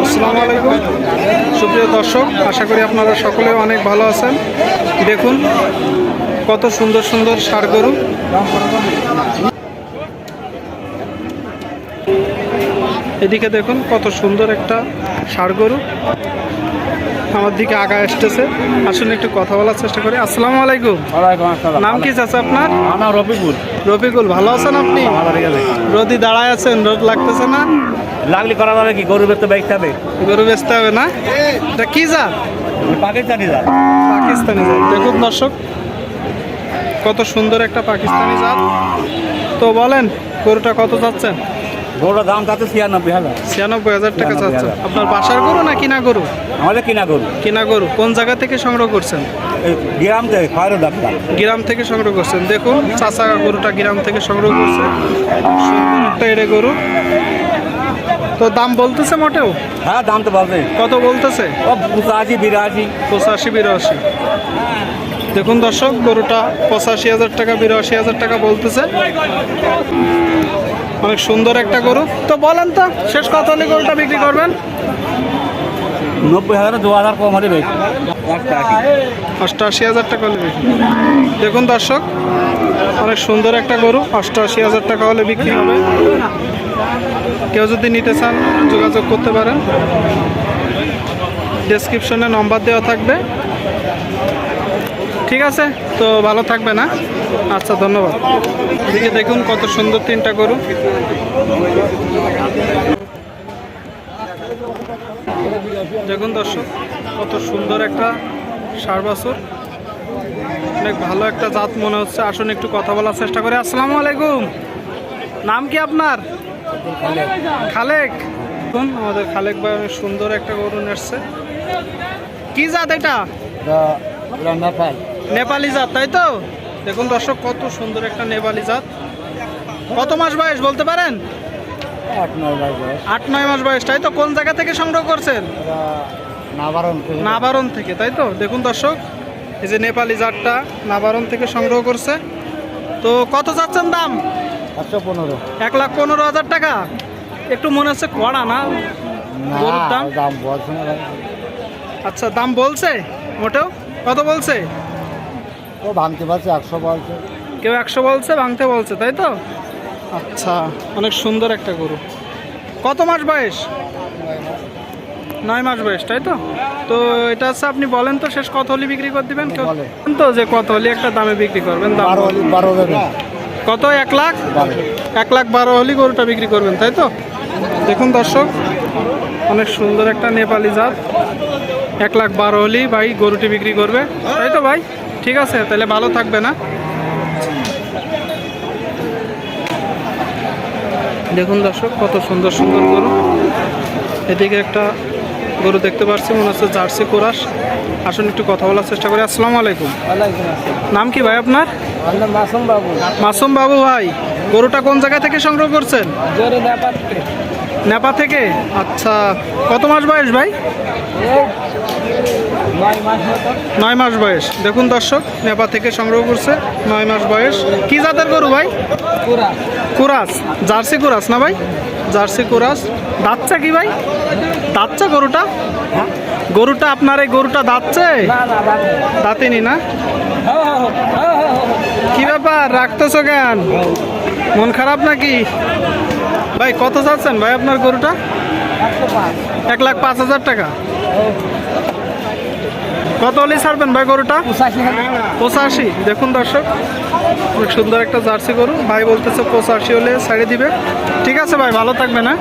আসসালামু আলাইকুম। সুপ্রিয় দর্শক আশা করি আপনারা সকলে অনেক ভালো আছেন। দেখুন কত সুন্দর সুন্দর সার গরু। এদিকে দেখুন কত সুন্দর একটা সার গরু। আমার দিকে আগা আসতেছে। আসুন একটু কথা বলার চেষ্টা করি। আসসালামু আলাইকুম। ওয়ালাইকুম নাম কি চাচা আপনার? আমার রফিকুল। রফিকুল ভালো আছেন আপনি? আমার রোদি দাঁড়ায় আছেন রোদ লাগতেছে না? লাগলি করা যাবে কি? গরু বেচতে বেচতে হবে? গরু বেচতে হবে না? এটা কি জাত? পাকিস্তানি যা পাকিস্তানি জাত। দেখুন দর্শক কত সুন্দর একটা পাকিস্তানি জাত। তো বলেন গরুটা কত চাচ্ছেন গরুর দাম তাতে ছিয়ানব্বই হাজার। ছিয়ানব্বই হাজার টাকা 96,000 চাচ্ছেন আপনার বাসার গরু না কিনা গরু? আমাদের কিনা গরু। কিনা গরু। কোন জায়গা থেকে সংগ্রহ করছেন? গ্রাম থেকে গ্রাম থেকে সংগ্রহ করছেন। দেখুন চাচা গরুটা গ্রাম থেকে সংগ্রহ করছে। সুন্দর একটা এড়ে গরু। তো দাম বলতেছে মোটেও? হ্যাঁ দাম তো বলবে। কত বলতেছে? ও পঁচাশি বিরাশি। পঁচাশি বিরাশি। দেখুন দর্শক গরুটা পঁচাশি হাজার টাকা বিরাশি হাজার টাকা বলতেছে। অনেক সুন্দর একটা গরু। তো বলেন তো শেষ কত হলে গরুটা বিক্রি করবেন। নব্বই হাজার দু হাজার কম হলে অষ্টআশি। হাজার টাকা হলে দেখুন দর্শক অনেক সুন্দর একটা গরু অষ্টআশি হাজার টাকা হলে বিক্রি হবে। কেউ যদি নিতে চান, যোগাযোগ করতে পারেন। ডেসক্রিপশনে নম্বর দেওয়া থাকবে। ঠিক আছে? তো ভালো থাকবে না? আচ্ছা ধন্যবাদ। এদিকে দেখুন কত সুন্দর তিনটা গরু। দেখুন দর্শক, কত সুন্দর একটা সার বছর অনেক ভালো একটা জাত মনে হচ্ছে। আসুন একটু কথা বলার চেষ্টা করে। আসসালামু আলাইকুম। নাম কি আপনার? খালেক? দেখুন আমাদের খালেক ভাই অনেক সুন্দর একটা গরু এসছে কি জাত এটা? নেপাল। নেপালি জাত তাই তো? দেখুন দর্শক কত সুন্দর একটা নেপালি জাত। কত মাস বয়স বলতে পারেন? আট নয় বাইশ আট নয় মাস বয়স তাই তো? কোন জায়গা থেকে সংগ্রহ করছেন? নাবারণ নাবারণ থেকে তাই তো? দেখুন দর্শক এই যে নেপালি জাতটা নাবারণ থেকে সংগ্রহ করছে। তো কত চাচ্ছেন দাম? একশো পনেরো। এক লাখ পনেরো হাজার টাকা? একটু মনে হচ্ছে কড়া না? গরুর দাম? দাম বলছে না আচ্ছা দাম বলছে? মোটেও? কত বলছে? ও ভাঙতে পারছে একশো বলছে। কেউ একশো বলছে ভাঙতে বলছে তাই তো? আচ্ছা অনেক সুন্দর একটা গরু। কত মাস বয়স? নয় মাস বয়স তাই তো? তো এটা হচ্ছে আপনি বলেন তো শেষ কত হলে বিক্রি করে দিবেন? কেউ তো যে কত হলি একটা দামে বিক্রি করবেন দাম বারো। বারো কত? এক লাখ? এক লাখ বারো হলে গরুটা বিক্রি করবেন, তাই তো? দেখুন দর্শক, অনেক সুন্দর একটা নেপালি জাত। এক লাখ বারো হলেই ভাই গরুটি বিক্রি করবে। তাই তো ভাই? ঠিক আছে, তাহলে ভালো থাকবে না? দেখুন দর্শক, কত সুন্দর সুন্দর গরু। এদিকে একটা গরু দেখতে পাচ্ছি মনে হচ্ছে জার্সি কোরাস। আসুন একটু কথা বলার চেষ্টা করি। আসসালামু আলাইকুম। নাম কি ভাই আপনার? মাসুম বাবু। মাসুম বাবু ভাই গরুটা কোন জায়গা থেকে সংগ্রহ করছেন? নেপা থেকে। আচ্ছা কত মাস বয়স ভাই? নয় মাস বয়স। দেখুন দর্শক, নেপা থেকে সংগ্রহ করছে নয় মাস বয়স। কি জাতের গরু ভাই? কুরাস। জার্সি কুরাস না ভাই? জার্সি কুরাস। দাঁতছে কি ভাই? দাঁতছে গরুটা? গরুটা আপনার এই গরুটা দাঁতছে দাঁতেনি না? কি ব্যাপার? রাখতেছো কেন? মন খারাপ নাকি? ভাই, কত চাচ্ছেন ভাই আপনার গরুটা? এক লাখ পাঁচ হাজার টাকা। কত হলে ছাড়বেন ভাই গরুটা? পঁচাশি দেখুন দর্শক অনেক সুন্দর একটা জার্সি গরু। ভাই বলতেছে পঁচাশি হলে ছাড়ে দিবে। ঠিক আছে ভাই ভালো থাকবে না